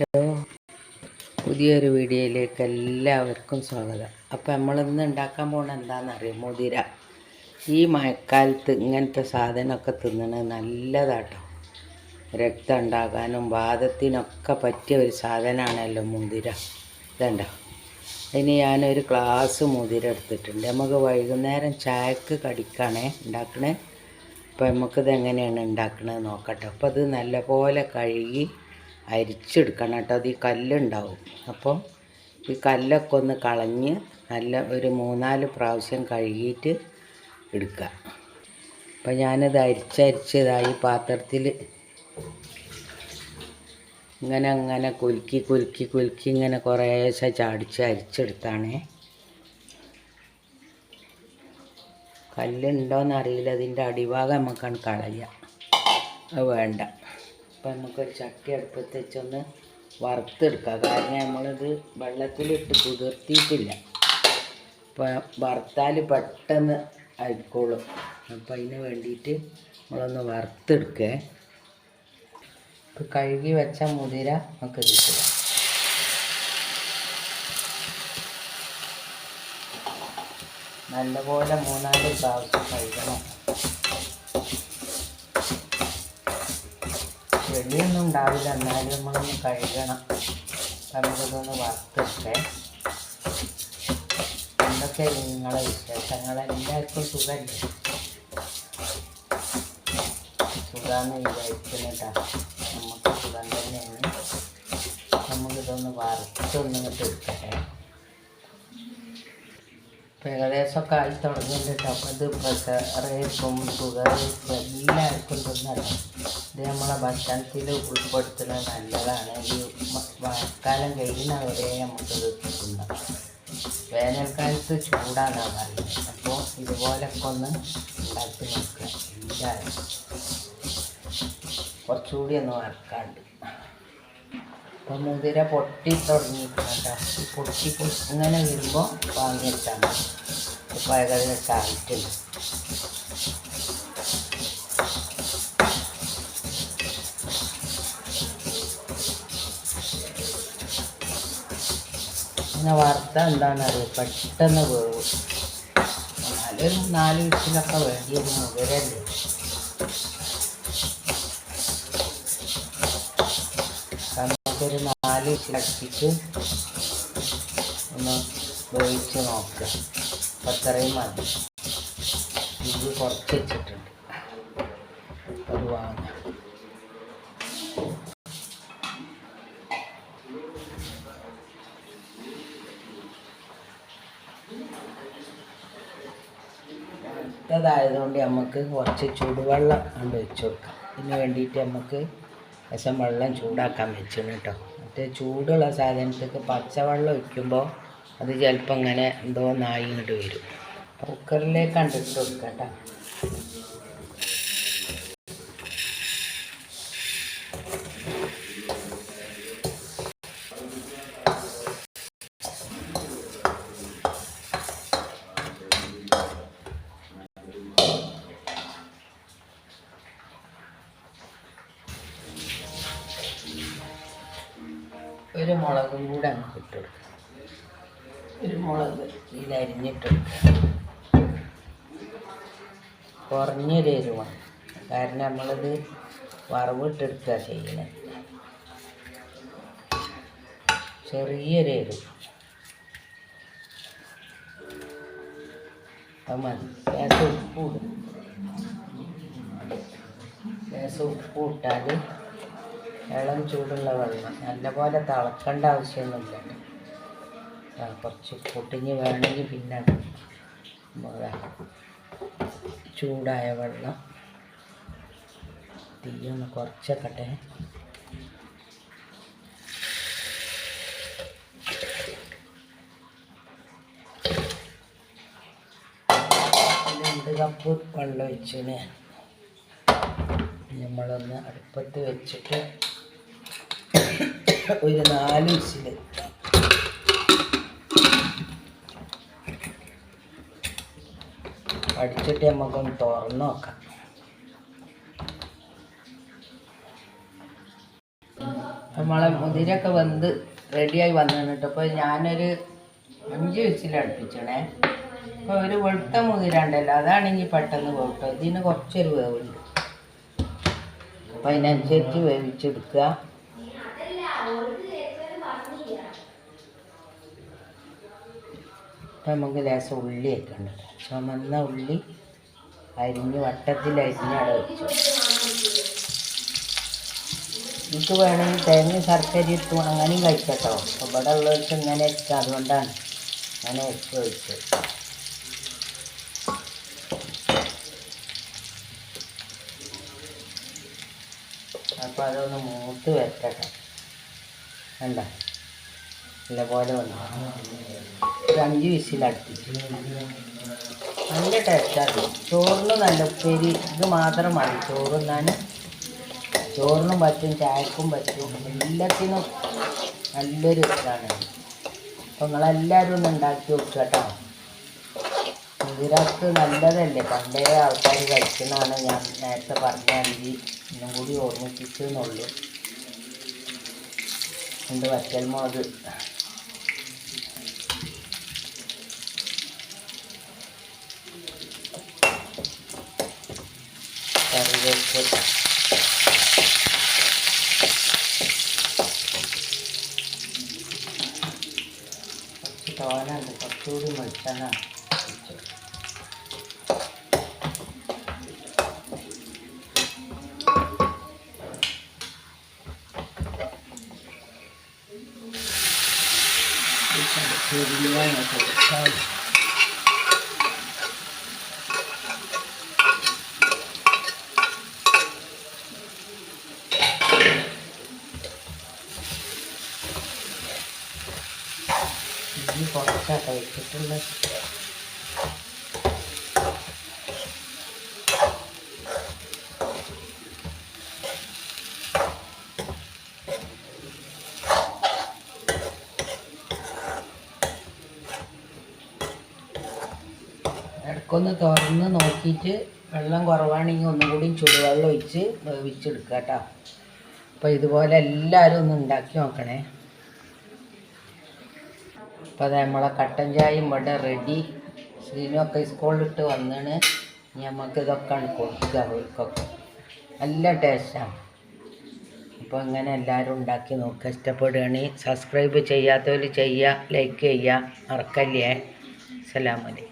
Hello. പുതിയൊരു വീഡിയോയിലേക്ക് എല്ലാവർക്കും സ്വാഗതം. അപ്പോൾ നമ്മളിന്ന് ഉണ്ടാക്കാൻ പോണ എന്താണെന്നറിയാം മുതിര? ഈ മഴക്കാലത്ത് ഇങ്ങനത്തെ സാധനമൊക്കെ തിന്നണത് നല്ലതാട്ടോ. രക്തം ഉണ്ടാകാനും വാദത്തിനൊക്കെ പറ്റിയ ഒരു സാധനമാണല്ലോ മുതിര. ഇതുണ്ടോ. അതിന് ഞാനൊരു ക്ലാസ് മുതിര എടുത്തിട്ടുണ്ട്. നമുക്ക് വൈകുന്നേരം ചായക്ക് കടിക്കണേ ഉണ്ടാക്കണേ. അപ്പോൾ നമുക്കിത് എങ്ങനെയാണ് ഉണ്ടാക്കണത് നോക്കട്ടെ. അപ്പോൾ അത് നല്ലപോലെ കഴുകി അരിച്ചെടുക്കണം കേട്ടോ അത് ഈ കല്ലുണ്ടാവും. അപ്പോൾ ഈ കല്ലൊക്കെ ഒന്ന് കളഞ്ഞ് നല്ല ഒരു മൂന്നാൽ പ്രാവശ്യം കഴുകിയിട്ട് എടുക്കുക. അപ്പോൾ ഞാനത് അരിച്ചരിച്ചതായി പാത്രത്തിൽ ഇങ്ങനെ അങ്ങനെ കുലുക്കി കുലുക്കി കുലുക്കി ഇങ്ങനെ കുറേശ്ശെ ചാടിച്ച് അരിച്ചെടുത്താണേ. കല്ലുണ്ടോയെന്നറിയില്ല അതിന്റെ അടിഭാഗം നമുക്കാണ് കളയുക അത് വേണ്ട. അപ്പം നമുക്കൊരു ചട്ടി അടുപ്പത്ത് വെച്ചൊന്ന് വറുത്തെടുക്കാം. കാരണം നമ്മളിത് വെള്ളത്തിലിട്ട് കുതിർത്തിയിട്ടില്ല. അപ്പം വറുത്താൽ പെട്ടെന്ന് ആയിക്കോളും. അപ്പം അതിന് വേണ്ടിയിട്ട് നമ്മളൊന്ന് വറുത്തെടുക്കേ. ഇപ്പം കഴുകി വെച്ച മുതിര നമുക്ക് കിട്ടുക നല്ലപോലെ മൂന്നാൽ പ്രാവശ്യം കഴുകണം. ചെളിയൊന്നും ഉണ്ടാവില്ല. എന്നാലും നമ്മളൊന്ന് കഴുകണം. നമുക്കതൊന്ന് വറുത്തിട്ട് എന്തൊക്കെ നിങ്ങളെ വിശേഷങ്ങൾ എല്ലാവർക്കും സുഖമില്ല സുഖമെന്ന് വിചാരിക്കുന്നിട്ടാ നമുക്ക് സുഖം തന്നെയാണ്. നമുക്കിതൊന്ന് വറുത്തൊന്ന് ഇങ്ങോട്ട് എടുക്കട്ടെ. ഇപ്പം ഏകദേശമൊക്കെ ആയി തുടങ്ങിയിട്ടുണ്ട് അപ്പോൾ ഇത് പ്രഷറേക്കും ഷുഗർ എല്ലാവർക്കും തിന്നല്ലോ ഇത് നമ്മളെ ഭക്ഷണത്തിൽ ഉൾപ്പെടുത്തുന്നത് നല്ലതാണ്. ഈ മഴക്കാലം മഴക്കാലം കഴിയുന്നവരെ നമുക്കിത് തിന്നാം വേനൽക്കാലത്ത് ചൂടാണെന്നാണ് പറയുന്നത്. അപ്പോൾ ഇതുപോലൊക്കെ ഒന്ന് ഉണ്ടാക്കി നോക്കുക. എല്ലാവരും കുറച്ചുകൂടി ഒന്ന് വറക്കാണ്ട് അപ്പോൾ മുതിര പൊട്ടി തുടങ്ങിയിട്ടുണ്ട് പൊട്ടി പൊട്ടി ഇങ്ങനെ വരുമ്പോൾ വാങ്ങിയിട്ടാണ് ഇപ്പോൾ ഏകദേശം ആയിട്ടുണ്ട്. ഇങ്ങനെ വറുത്ത എന്താണെന്നറിയോ പെട്ടെന്ന് വേവും എന്നാലും നാല് വിസിലൊക്കെ വേണ്ടി വരുന്നു മുതിരല്ലേ നമുക്കൊരു നാല് വിസിലടിപ്പിച്ച് ഒന്ന് വേവിച്ച് നോക്കുക അപ്പം അത്രയും മതി. ഇത് കുറച്ച് വെച്ചിട്ടുണ്ട്. അത് വാങ്ങാം. അടുത്തതായതുകൊണ്ട് നമുക്ക് കുറച്ച് ചൂടുവെള്ളം കൊണ്ട് വെച്ച് കൊടുക്കാം. ഇതിന് വേണ്ടിയിട്ട് നമുക്ക് രസം വെള്ളം ചൂടാക്കാൻ വെച്ചിരുന്നു കേട്ടോ. മറ്റേ ചൂടുള്ള സാധനത്തേക്ക് പച്ചവെള്ളം ഒഴിക്കുമ്പോൾ അത് ചിലപ്പോൾ ഇങ്ങനെ എന്തോ നായി ഇങ്ങോട്ട് വരും. കുക്കറിലേക്ക് കണ്ടിട്ട് കൊടുക്കാം കേട്ടോ. ഒരു മുളകും കൂടെ അങ്ങ് ഇട്ട് കൊടുക്കാം ഒരു മുളക് ഇതിൽ അരിഞ്ഞിട്ട് കൊടുക്കാം കുറഞ്ഞൊരു എരിവാണ് കാരണം നമ്മളിത് വറവിട്ടെടുക്കുക ചെയ്യുന്നത് ചെറിയൊരു എരിവ് അത് മതി. ഗ്യാസ് ഉപ്പ് ഇടും. ഗ്യാസ് ഉപ്പ് ഇട്ടാൽ ഇളം ചൂടുള്ള വെള്ളം. നല്ലപോലെ തിളക്കേണ്ട ആവശ്യമൊന്നുമില്ല. കുറച്ച് പൊട്ടിഞ്ഞ് വേണമെങ്കിൽ പിന്നെ ചൂടായ വെള്ളം തീയൊന്ന് കുറച്ചേക്കട്ടെ. രണ്ട് കപ്പ് വെള്ളം ഒഴിച്ചിന്. നമ്മളൊന്ന് അടുപ്പത്ത് വെച്ചിട്ട് ഒരു നാല് വിസിൽ അടിച്ചിട്ട് നമുക്കൊന്ന് തുറന്ന് നോക്കാം. നമ്മളെ മുതിരൊക്കെ വെന്ത് റെഡിയായി വന്നിട്ട് അപ്പോൾ ഞാനൊരു അഞ്ച് വിസിലടുപ്പിച്ചണേ അപ്പോൾ ഒരു വെളുത്ത മുതിര ഉണ്ടല്ലോ അതാണെങ്കിൽ പെട്ടെന്ന് പോകട്ടോ ഇതിന് കുറച്ചൊരു വേവുണ്ട്. അപ്പോൾ അതിനനുസരിച്ച് വേവിച്ചെടുക്കുക. നമുക്ക് ലേശം ഉള്ളി വെക്കണ്ട. ചുമന്ന ഉള്ളി അരിഞ്ഞ് വട്ടത്തിൽ അരിഞ്ഞ് അവിടെ വെച്ചു. ഇത് വേണമെങ്കിൽ തേങ്ങ ശർക്കര ഇട്ട് അങ്ങനെയും കഴിക്കട്ടോ. ഇവിടെ ഉള്ളവർക്ക് ഇങ്ങനെ വെക്കുക അതുകൊണ്ടാണ് അങ്ങനെ വെച്ച് കഴിച്ചത് അപ്പോൾ അതൊന്ന് മൂത്ത് വരട്ടെ വേണ്ട നല്ലപോലെ വന്നു. ഒരു അഞ്ച് വിസിലടുത്തി നല്ല ടേസ്റ്റാണ് ചോറിന് നല്ല ഉപ്പേരി. ഇത് മാത്രം മതി. ചോറ് ഞാൻ ചോറിനും പറ്റും ചായക്കും പറ്റും. എല്ലാത്തിനും നല്ലൊരു ഇതാണ്. അപ്പം നിങ്ങളെല്ലാവരും ഒന്ന് ഉണ്ടാക്കി വെക്കുക കേട്ടോ. ഗുജറാത്ത് നല്ലതല്ലേ? പണ്ടേ ആൾക്കാർ കഴിക്കുന്നതാണ് ഞാൻ നേരത്തെ പറഞ്ഞാണെങ്കിൽ ഇന്നും കൂടി ഓർമ്മിപ്പിച്ചു എന്നുള്ളൂ എന്റെ വറ്റൽമുളക് കറിവേപ്പ്. കുറച്ച് തോനുണ്ട് കുറച്ചുകൂടി വെളിച്ചെണ്ണ 一万元可以开了嗯好的好的好的好的好 ഇടയ്ക്കൊന്ന് തുറന്ന് നോക്കിയിട്ട് വെള്ളം കുറവാണെങ്കിൽ ഒന്നും കൂടി ചുടുവെള്ളം ഒഴിച്ച് വേവിച്ചെടുക്കുക കേട്ടോ. അപ്പോൾ ഇതുപോലെ എല്ലാവരും ഒന്ന് ഉണ്ടാക്കി നോക്കണേ. അപ്പോൾ അത് നമ്മളെ കട്ടൻ ചായയും ഇവിടെ റെഡി ശ്രീനൊക്കെ സ്കൂളിലിട്ട് വന്നാണ്. നമുക്ക് ഇതൊക്കെയാണ് കൊടുക്കുക അവർക്കൊക്കെ. നല്ല ടേസ്റ്റാണ് അപ്പോൾ ഇങ്ങനെ എല്ലാവരും ഉണ്ടാക്കി നോക്കുക ഇഷ്ടപ്പെടുകയാണെങ്കിൽ സബ്സ്ക്രൈബ് ചെയ്യാത്തവർ ചെയ്യുക ലൈക്ക് ചെയ്യുക. മറക്കല്ലേ. അസ്സലാമലൈക്കും